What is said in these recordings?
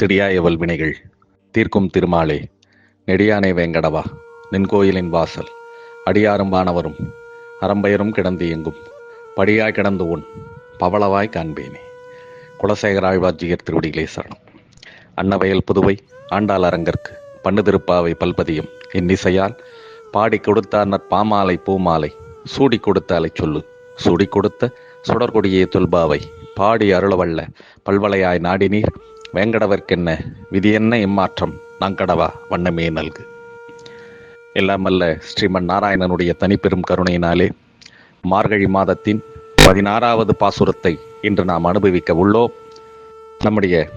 சிறியாய வல்வினைகள் தீர்க்கும் திருமாலே நெடியானே வேங்கடவா நின் கோயிலின் வாசல். அடியாரும் வானவரும் அறம்பயரும் கிடந்து எங்கும். படியாய் கிடந்து உன் பவளவாய் காண்பேனே. குலசேகராழ்வாஜியர் திருவடிகளே சரணம். அன்னவயல் புதுவை ஆண்டாள் அரங்கற்கு பண்ணு திருப்பாவை பல்பதியும் இன்னிசையால் பாடி கொடுத்தார் பாமாலை பூமாலை சூடி கொடுத்தாலை சொல்லு. சூடி கொடுத்த சுடர்கொடியே தொல்பாவை பாடி அருளவல்ல பல்வளையாய் நாடினீர். வேங்கடவர்க்கென்ன? என்ன இம்மாற்றம்? நாங்கடவா? வண்ணமே நல்கு. எல்லாமல்ல ஸ்ரீமன் நாராயணனுடைய தனிப்பெரும் கருணையினாலே மார்கழி மாதத்தின் பதினாறாவது பாசுரத்தை இன்று நாம் அனுபவிக்க உள்ளோம். நம்முடைய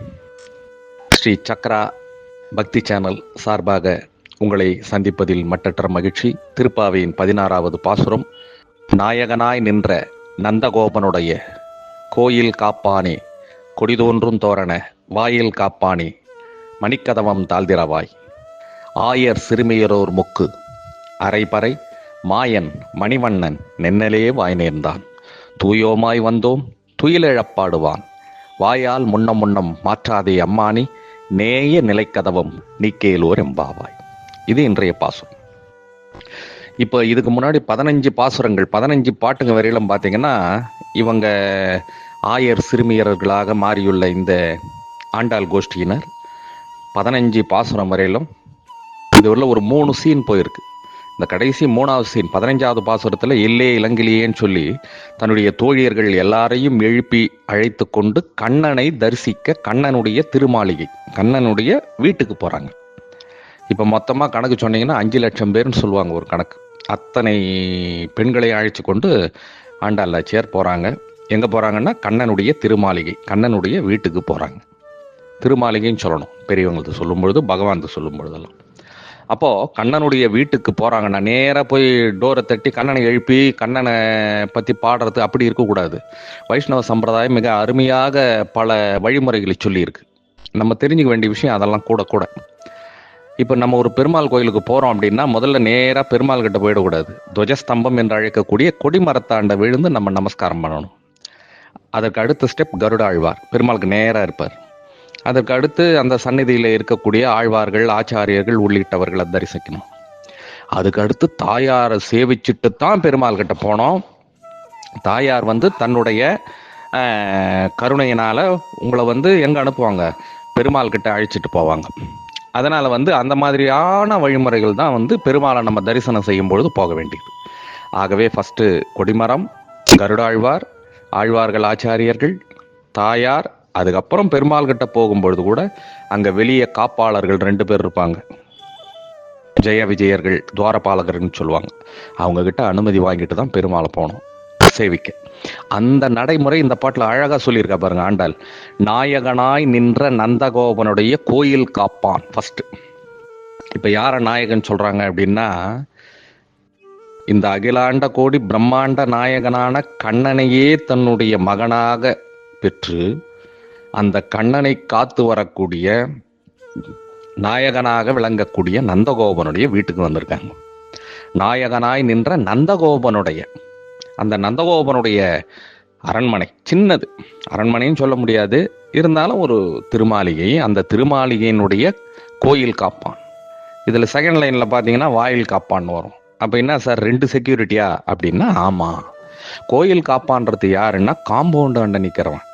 ஸ்ரீ சக்ரா பக்தி சேனல் சார்பாக உங்களை சந்திப்பதில் மட்டற்ற மகிழ்ச்சி. திருப்பாவையின் பதினாறாவது பாசுரம் நாயகனாய் நின்ற நந்தகோபனுடைய கோயில் காப்பானே கொடிதோன்றும் தோரண வாயில் காப்பாணி மணிக்கதவம் தாழ்திரவாய் ஆயர் சிறுமியரோர் முக்கு அரைபறை மாயன் மணிவண்ணன் நென்னலே வாய் நேர்ந்தான். தூயோமாய் வந்தோம் துயிலெழப்பாடுவான். வாயால் முன்னம் முன்னம் மாற்றாதே அம்மானி நேய நிலைக்கதவம் நீக்கேலோர் எம்பாவாய். இது இன்றைய பாசுரம். இப்போ இதுக்கு முன்னாடி பதினஞ்சு பாசுரங்கள் பதினஞ்சு பாட்டுங்க வரையிலும் பார்த்தீங்கன்னா இவங்க ஆயர் சிறுமியர்களாக மாறியுள்ள இந்த ஆண்டாள் கோஷ்டியினர் பதினஞ்சு பாசுரம் வரையிலும் இது உள்ள ஒரு மூணு சீன் போயிருக்கு. இந்த கடைசி மூணாவது சீன் பதினஞ்சாவது பாசுரத்தில் எல்லே இளங்கிலியேன்னு சொல்லி தன்னுடைய தோழியர்கள் எல்லாரையும் எழுப்பி அழைத்து கொண்டு கண்ணனை தரிசிக்க கண்ணனுடைய திருமாளிகை கண்ணனுடைய வீட்டுக்கு போகிறாங்க இப்போ மொத்தமாக கணக்கு சொன்னீங்கன்னா அஞ்சு லட்சம் பேர்னு சொல்லுவாங்க ஒரு கணக்கு. அத்தனை பெண்களை அழைச்சி கொண்டு ஆண்டாளாச்சியார் போகிறாங்க எங்கே போகிறாங்கன்னா கண்ணனுடைய திருமாளிகை கண்ணனுடைய வீட்டுக்கு போகிறாங்க திருமாளிகைன்னு சொல்லணும். பெரியவங்களுக்கு சொல்லும் பொழுது பகவானுக்கு சொல்லும் பொழுதெல்லாம் அப்போது கண்ணனுடைய வீட்டுக்கு போகிறாங்கன்னா நேராக போய் டோரை தட்டி கண்ணனை எழுப்பி கண்ணனை பற்றி பாடுறது அப்படி இருக்கக்கூடாது. வைஷ்ணவ சம்பிரதாயம் மிக அருமையாக பல வழிமுறைகளை சொல்லியிருக்கு. நம்ம தெரிஞ்சுக்க வேண்டிய விஷயம் அதெல்லாம் கூட கூட. இப்போ நம்ம ஒரு பெருமாள் கோயிலுக்கு போகிறோம் அப்படின்னா முதல்ல நேராக பெருமாள் கிட்ட போயிடக்கூடாது. துவஜஸ்தம்பம் என்று அழைக்கக்கூடிய கொடிமரத்தாண்ட விழுந்து நம்ம நமஸ்காரம் பண்ணணும். அதற்கு அடுத்த ஸ்டெப் கருட ஆழ்வார். பெருமாளுக்கு நேராக இருப்பார். அதற்கு அடுத்து அந்த சந்நிதியில் இருக்கக்கூடிய ஆழ்வார்கள் ஆச்சாரியர்கள் உள்ளிட்டவர்களை தரிசிக்கணும். அதுக்கு அடுத்து தாயாரை சேவிச்சுட்டு தான் பெருமாள் கிட்ட போனோம். தாயார் வந்து தன்னுடைய கருணையினால் கருணையினால உங்களை வந்து எங்க அனுப்புவாங்க? பெருமாள் கிட்ட அழைச்சிட்டு போவாங்க. அதனால வந்து அந்த மாதிரியான வழிமுறைகள் தான் வந்து பெருமாளை நம்ம தரிசனம் செய்யும் பொழுது போக வேண்டியது. ஆகவே ஃபர்ஸ்ட் கொடிமரம் கருடாழ்வார் ஆழ்வார்கள் ஆச்சாரியர்கள் தாயார் அதுக்கப்புறம் பெருமாள் கிட்ட போகும்பொழுது கூட அங்கே வெளியே காப்பாளர்கள் ரெண்டு பேர் இருப்பாங்க. ஜெய விஜயர்கள் துவாரபாலகர்னு சொல்லுவாங்க. அவங்க கிட்ட அனுமதி வாங்கிட்டு தான் பெருமாளை போகணும் சேவிக்க. அந்த நடைமுறை இந்த பாட்டில் அழகாக சொல்லியிருக்கா பாருங்க ஆண்டாள். நாயகனாய் நின்ற நந்தகோபனுடைய கோயில் காப்பான் ஃபஸ்ட்டு இப்போ யாரை நாயகன் சொல்கிறாங்க அப்படின்னா இந்த அகிலாண்ட கோடி பிரம்மாண்ட நாயகனான கண்ணனையே தன்னுடைய மகனாக பெற்று அந்த கண்ணனை காத்து வரக்கூடிய நாயகனாக விளங்கக்கூடிய நந்தகோபனுடைய வீட்டுக்கு வந்திருக்காங்க. நாயகனாய் நின்ற நந்தகோபனுடைய அந்த நந்தகோபனுடைய அரண்மனை சின்னது. அரண்மனைன்னு சொல்ல முடியாது. இருந்தாலும் ஒரு திருமாளிகை அந்த திருமாளிகையினுடைய கோயில் காப்பான். இதில் செகண்ட் லைனில் பார்த்தீங்கன்னா வாயில் காப்பான்னு வரும். அப்போ என்ன சார் ரெண்டு செக்யூரிட்டியா அப்படின்னா ஆமாம் கோயில் காப்பான்றது யாருன்னா காம்பவுண்டாண்ட நிற்கிறவன்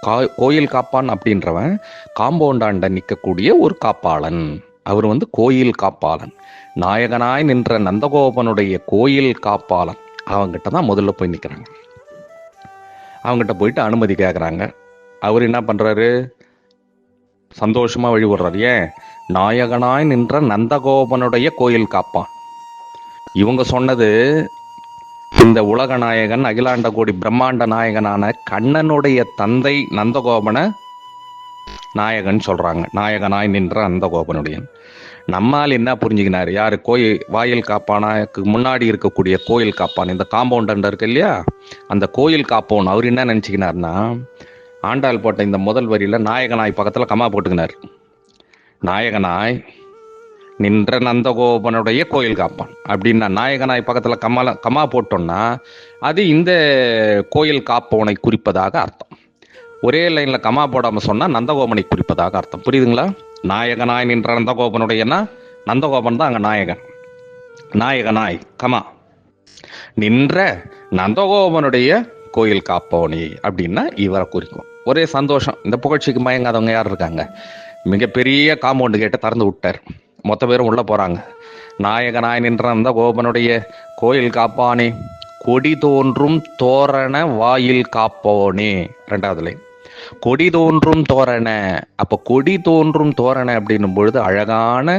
கா கோயில் காப்பான் அப்படின்றவன் காம்பவுண்டாண்ட நிற்கக்கூடிய ஒரு காப்பாளன். அவர் வந்து கோயில் காப்பாளன். நாயகனாய் நின்ற நந்தகோபனுடைய கோயில் காப்பாளன். அவங்கிட்ட தான் முதல்ல போய் நிற்கிறாங்க அவங்ககிட்ட போயிட்டு அனுமதி கேட்குறாங்க அவர் என்ன பண்ணுறாரு சந்தோஷமாக வழிபடுறாரு. ஏன்? நாயகனாய் நின்ற நந்தகோபனுடைய கோயில் காப்பான். இவங்க சொன்னது இந்த உலக நாயகன் அகிலாண்ட கோடி பிரம்மாண்ட நாயகனான கண்ணனுடைய தந்தை நந்தகோபனை நாயகன் சொல்றாங்க. நாயகனாய் நின்ற நந்தகோபனுடைய நம்மால் என்ன புரிஞ்சுக்கினார்? யாரு? கோயில் வாயில் காப்பானாக்கு முன்னாடி இருக்கக்கூடிய கோயில் காப்பான். இந்த காம்பவுண்ட் இருக்கு இல்லையா? அந்த கோயில் காப்போன். அவர் என்ன நினச்சிக்கினார்னா ஆண்டாள் போட்ட இந்த முதல் வரியில நாயகனாய் பக்கத்துல கமா போட்டுக்கினார். நாயகனாய் நின்ற நந்தகோபனுடைய கோயில் காப்பான். அப்படின்னா நாயகனாய் பக்கத்தில் கமல கமா போட்டோம்னா அது இந்த கோயில் காப்பவனை குறிப்பதாக அர்த்தம். ஒரே லைனில் கமா போடாமல் சொன்னால் நந்தகோபனை குறிப்பதாக அர்த்தம். புரியுதுங்களா? நாயகனாய் நின்ற நந்தகோபனுடையனா நந்தகோபன் தான் அங்கே நாயகன். நாயகனாய் கமா. நின்ற நந்தகோபனுடைய கோயில் காப்பவனி அப்படின்னா இவரை குறிக்கும். ஒரே சந்தோஷம். இந்த புகழ்ச்சிக்கு மயங்காதவங்க யார் இருக்காங்க? மிகப்பெரிய காம்பவுண்டு கேட்டு திறந்து விட்டார். மொத்த பேரும் உள்ள போறாங்க. நாயகனாய் நின்ற அந்த கோபனுடைய கோயில் காப்பானே கொடி தோன்றும் தோரண வாயில் காப்போனே ரெண்டாவதுல கொடி தோன்றும் தோரண அப்ப கொடி தோன்றும் தோரண அப்படின்னும் பொழுது அழகான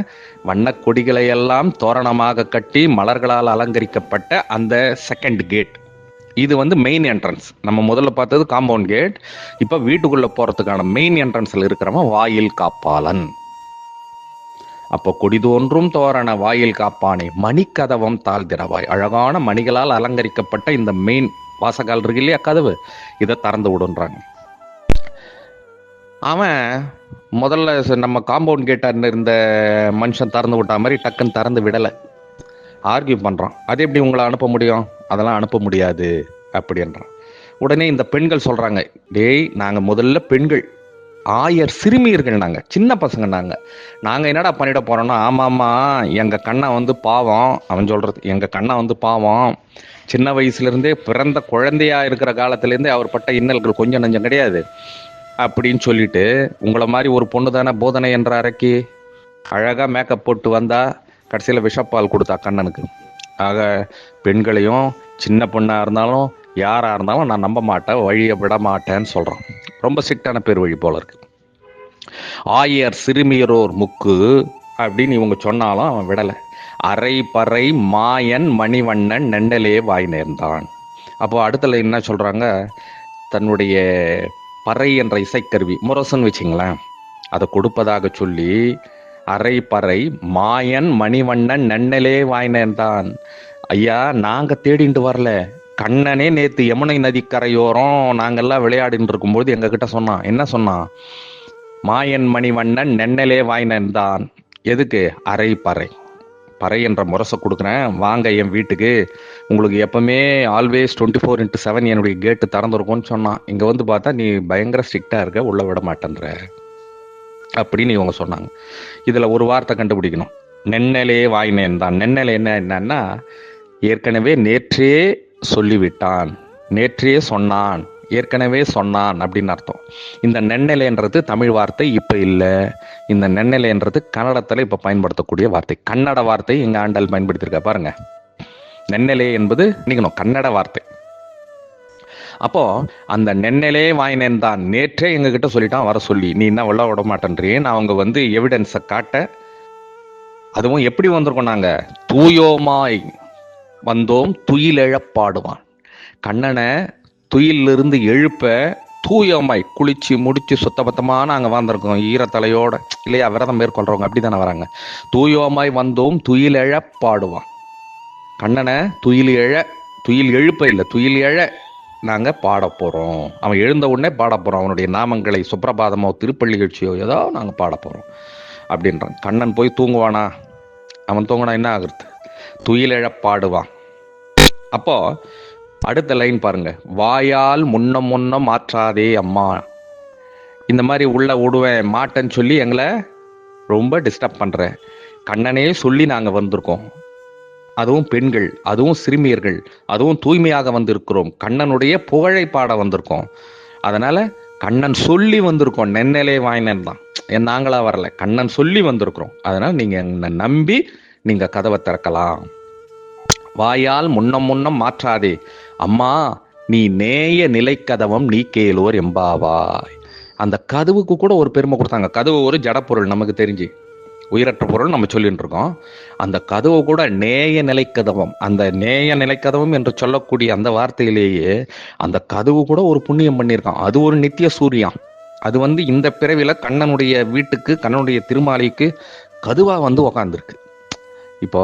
வண்ண கொடிகளை எல்லாம் தோரணமாக கட்டி மலர்களால் அலங்கரிக்கப்பட்ட அந்த செகண்ட் கேட் இது வந்து மெயின் என்ட்ரன்ஸ் நம்ம முதல்ல பார்த்தது காம்பவுண்ட் கேட் இப்போ வீட்டுக்குள்ள போறதுக்கான மெயின் என்ட்ரன்ஸ்ல இருக்கிறவன் வாயில் காப்பாளன். அப்போ கொடி தோன்றும் தோரண வாயில் காப்பானே. மணிக்கதவம் தாழ்திரவாய் அழகான மணிகளால் அலங்கரிக்கப்பட்ட இந்த மெயின் வாசகால் இருக்கு இல்லையா கதவு? இதை திறந்து விடுன்றாங்க. அவன் முதல்ல ச- நம்ம காம்பவுண்ட் கேட்டார் இருந்த மனுஷன் திறந்து விட்டா மாதிரி டக்குன்னு திறந்து விடலை. ஆர்கியூ பண்ணுறான் அது எப்படி உங்களை அனுப்ப முடியும்? அதெல்லாம் அனுப்ப முடியாது. அப்படின்றான். உடனே இந்த பெண்கள் சொல்கிறாங்க டேய் நாங்கள் முதல்ல பெண்கள். ஆயர் சிறுமியர்கள் நாங்கள் சின்ன பசங்க நாங்கள் நாங்கள் என்னடா பண்ணிட போகிறோம்னா ஆமாம்மா எங்கள் கண்ணை வந்து பாவம். அவன் சொல்கிறது எங்கள் கண்ணை வந்து பாவம். சின்ன வயசுலேருந்தே பிறந்த குழந்தையா இருக்கிற காலத்துலேருந்தே அவர் பட்ட இன்னல்கள் கொஞ்சம் நஞ்சம் கிடையாது. அப்படின்னு சொல்லிட்டு உங்களை மாதிரி ஒரு பொண்ணு தானே போதனை என்ற அறைக்கு அழகாக மேக்கப் போட்டு வந்தால் கடைசியில் விஷப்பால் கொடுத்தா கண்ணனுக்கு. ஆக பெண்களையும் சின்ன பொண்ணாக இருந்தாலும் யாராக இருந்தாலும் நான் நம்ப மாட்டேன் வழியை விட மாட்டேன்னு சொல்கிறான் ரொம்ப ஸ்ட்ரிக்டான பேர் வழி போல இருக்கு. ஆயர் சிறுமியரோர் முக்கு அப்படின்னு இவங்க சொன்னாலும் அவன் விடலை. அரை பறை மாயன் மணிவண்ணன் நெண்டலே வாய் நேர்ந்தான். அப்போ அடுத்தல என்ன சொல்கிறாங்க தன்னுடைய பறை என்ற இசைக்கருவி முரசுன்னு வச்சுங்களேன். அதை கொடுப்பதாக சொல்லி அரை பறை மாயன் மணிவண்ணன் நன்னலே வாய் நேர்ந்தான். ஐயா நாங்கள் தேடிண்டு வரல. கண்ணனே நேத்து யமுனை நதிக்கரையோரம் நாங்கெல்லாம் விளையாடிட்டு இருக்கும்போது எங்க கிட்ட சொன்னான். என்ன சொன்னான்? மாயன் மணிவண்ணன் நென்னலே வாய்னன் தான். எதுக்கு? அரை பறை. பறை என்ற முரசை கொடுக்குறேன். வாங்க என் வீட்டுக்கு. உங்களுக்கு எப்பவுமே always twenty four into seven என்னுடைய கேட்டு திறந்துருக்கும்னு சொன்னான். இங்கே வந்து பார்த்தா நீ பயங்கர ஸ்ட்ரிக்டாக இருக்க. உள்ள விட மாட்டேன்ற. அப்படின்னு இவங்க சொன்னாங்க. இதில் ஒரு வார்த்தை கண்டுபிடிக்கணும். நென்னலே வாய்னேன் தான். நென்னலை என்ன என்னன்னா ஏற்கனவே நேற்றே சொல்லிவிட்டான். நேற்றே சொன்னான் ஏற்கனவே சொன்னான் அப்படின்னு அர்த்தம். இந்த நென்னலைன்றது தமிழ் வார்த்தை இப்போ இல்லை. இந்த நென்னலைன்றது கன்னடத்தில் இப்போ பயன்படுத்தக்கூடிய வார்த்தை. கன்னட வார்த்தை எங்கள் ஆண்டால் பயன்படுத்தியிருக்கா பாருங்க. நென்னலே என்பது நிக்கணும் கன்னட வார்த்தை. அப்போ அந்த நென்னலே வாயினேன் தான். நேற்றே எங்ககிட்ட சொல்லிட்டான் வர சொல்லி. நீ என்ன உள்ள விட மாட்டேன்றேன்னு அவங்க வந்து எவிடன்ஸை காட்ட அதுவும் எப்படி வந்திருக்கோம் நாங்கள் தூயோமாய். வந்தோம் துயிலெழப் பாடுவான் கண்ணனை துயிலிருந்து எழுப்ப தூயமாய் குளிச்சு முடிச்சு சுத்தபத்தமா அங்கே வந்திருக்கோம். ஈரத்தலையோட இல்லையா விரதம் மேற்கொள்றவங்க அப்படித்தானே வராங்க. தூயோமாய் வந்தோம் துயிலெழப் பாடுவான் கண்ணனை துயில் எழ துயில் எழுப்ப இல்லை துயில் எழ நாங்க பாட போறோம். அவன் எழுந்த உடனே பாட போறோம் அவனுடைய நாமங்களை சுப்பிரபாதமோ திருப்பள்ளி கட்சியோ ஏதோ நாங்க பாட போறோம் அப்படின்றான். கண்ணன் போய் தூங்குவானா? அவன் தூங்கினா என்ன ஆகுறது? துயிலெழப் பாடுவான் அப்போ அடுத்த லைன் பாருங்க. வாயால் முன்னம் முன்னம் மாற்றாதே அம்மா. இந்த மாதிரி உள்ள விடுவேன் மாட்டேன்னு சொல்லி எங்களை ரொம்ப டிஸ்டர்ப் பண்ணுறேன் கண்ணனே சொல்லி நாங்கள் வந்திருக்கோம். அதுவும் பெண்கள் அதுவும் சிறுமியர்கள் அதுவும் தூய்மையாக வந்திருக்கிறோம். கண்ணனுடைய புகழை பாட வந்திருக்கோம். அதனால கண்ணன் சொல்லி வந்திருக்கோம். நென்னலே வாய்னன் தான். ஏன் நாங்களா வரல. கண்ணன் சொல்லி வந்திருக்கிறோம். அதனால நீங்க என்னை நம்பி நீங்க கதவை திறக்கலாம். வாயால் முன்னம் முன்னம் மாற்றாதே. அம்மா நீ நேய நிலைக்கதவம் நீ கேளோர் எம்பாவாய். அந்த கதவுக்கு கூட ஒரு பெருமை கொடுத்தாங்க. கதவு ஒரு ஜடப்பொருள் நமக்கு தெரிஞ்சு. உயிரற்ற பொருள் நம்ம சொல்லிட்டு இருக்கோம் அந்த கதவு கூட நேய நிலைக்கதவம். அந்த நேய நிலைக்கதவம் என்று சொல்லக்கூடிய அந்த வார்த்தையிலேயே அந்த கதவு கூட ஒரு புண்ணியம் பண்ணியிருக்கான். அது ஒரு நித்திய சூரியன் அது வந்து இந்த பிறவில கண்ணனுடைய வீட்டுக்கு கண்ணனுடைய திருமாலைக்கு கதுவா வந்து உக்காந்துருக்கு. இப்போ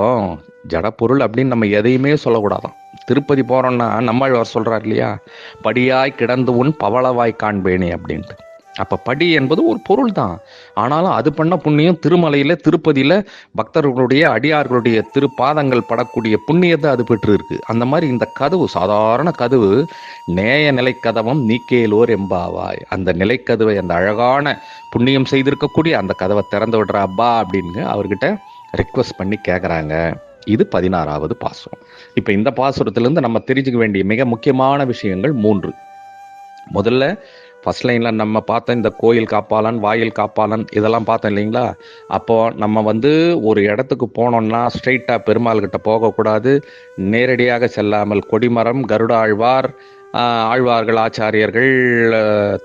ஜடப்பொருள் அப்படின்னு நம்ம எதையுமே சொல்லக்கூடாதான். திருப்பதி போறோம்னா நம்மாழ்வார் சொல்கிறார் இல்லையா? படியாய் கிடந்து உன் பவளவாய் காண்பேனே அப்படின்ட்டு. அப்ப படி என்பது ஒரு பொருள் தான் ஆனாலும் அது பண்ண புண்ணியம் திருமலையில திருப்பதியில பக்தர்களுடைய அடியார்களுடைய திருப்பாதங்கள் படக்கூடிய புண்ணியத்தை அது பெற்று இருக்கு அந்த மாதிரி இந்த கதவு சாதாரண கதவு நேய நிலைக்கதவம் நீக்கேலோர் எம்பாவாய். அந்த நிலைக்கதவை அந்த அழகான புண்ணியம் செய்திருக்கக்கூடிய அந்த கதவை திறந்து விடுற அப்பா அப்படின்னு அவர்கிட்ட ரெக்வஸ்ட் பண்ணி கேட்குறாங்க இது பதினாறாவது பாசுரம். இப்போ இந்த பாசுரத்துலேருந்து நம்ம தெரிஞ்சுக்க வேண்டிய மிக முக்கியமான விஷயங்கள் மூன்று. முதல்ல ஃபர்ஸ்ட் லைனில் நம்ம பார்த்தோம் இந்த கோயில் காப்பாளன் வாயில் காப்பாளன் இதெல்லாம் பார்த்தோம் இல்லைங்களா? அப்போ நம்ம வந்து ஒரு இடத்துக்கு போனோம்னா ஸ்ட்ரெயிட்டாக பெருமாள் கிட்ட போகக்கூடாது. நேரடியாக செல்லாமல் கொடிமரம் கருட ஆழ்வார் ஆழ்வார்கள் ஆச்சாரியர்கள்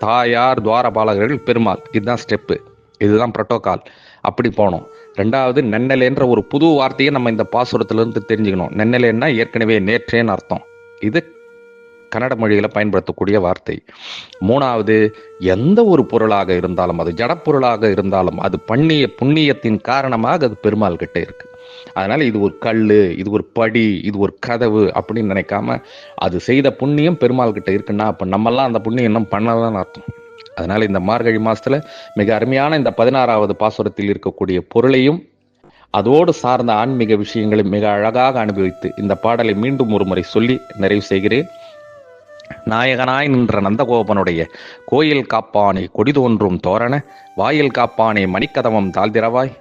தாயார் துவாரபாலகர்கள் பெருமாள். இதுதான் ஸ்டெப்பு இதுதான் ப்ரோட்டோகால் அப்படி போனோம். ரெண்டாவது நென்னலேன்ற ஒரு புது வார்த்தையை நம்ம இந்த பாசுரத்திலிருந்து தெரிஞ்சுக்கணும். நென்னலேன்னா ஏற்கனவே நேற்றேன்னு அர்த்தம். இது கன்னட மொழியில் பயன்படுத்தக்கூடிய வார்த்தை. மூணாவது எந்த ஒரு பொருளாக இருந்தாலும் அது ஜடப்பொருளாக இருந்தாலும் அது பண்ணிய புண்ணியத்தின் காரணமாக அது பெருமாள் கிட்டே இருக்கு. அதனால இது ஒரு கல் இது ஒரு படி இது ஒரு கதவு அப்படின்னு நினைக்காம அது செய்த புண்ணியம் பெருமாள் கிட்ட இருக்குன்னா அப்ப நம்மெல்லாம் அந்த புண்ணியம் இன்னும் பண்ணதான் அர்த்தம். அதனால இந்த மார்கழி மாசத்துல மிக அருமையான இந்த பதினாறாவது பாசுரத்தில் இருக்கக்கூடிய பொருளையும் அதோடு சார்ந்த ஆன்மீக விஷயங்களை மிக அழகாக அனுபவித்து இந்த பாடலை மீண்டும் ஒரு முறை சொல்லி நிறைவு செய்கிறேன். நாயகனாய் நின்ற நந்தகோபனுடைய கோயில் காப்பானை கொடி தோன்றும் தோரண வாயில் காப்பானை மணிக்கதவம் தாழ்திரவாய்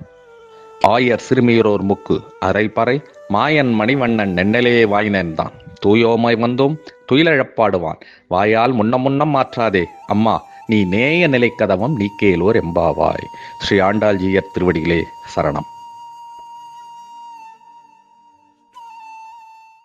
ஆயர் சிறுமியரோர் முக்கு அரைப்பறை மாயன் மணிவண்ணன் நென்னலே வாயினன் தான். தூயோமாய் வந்தோம் துயிலழப்பாடுவான். வாயால் முன்னம் முன்னம் மாற்றாதே அம்மா நீ நேய நிலை நிலைக்கதவம் நீக்கேலோர் எம்பாவாய். ஸ்ரீ ஆண்டாள்ஜியர் திருவடிகளே சரணம்.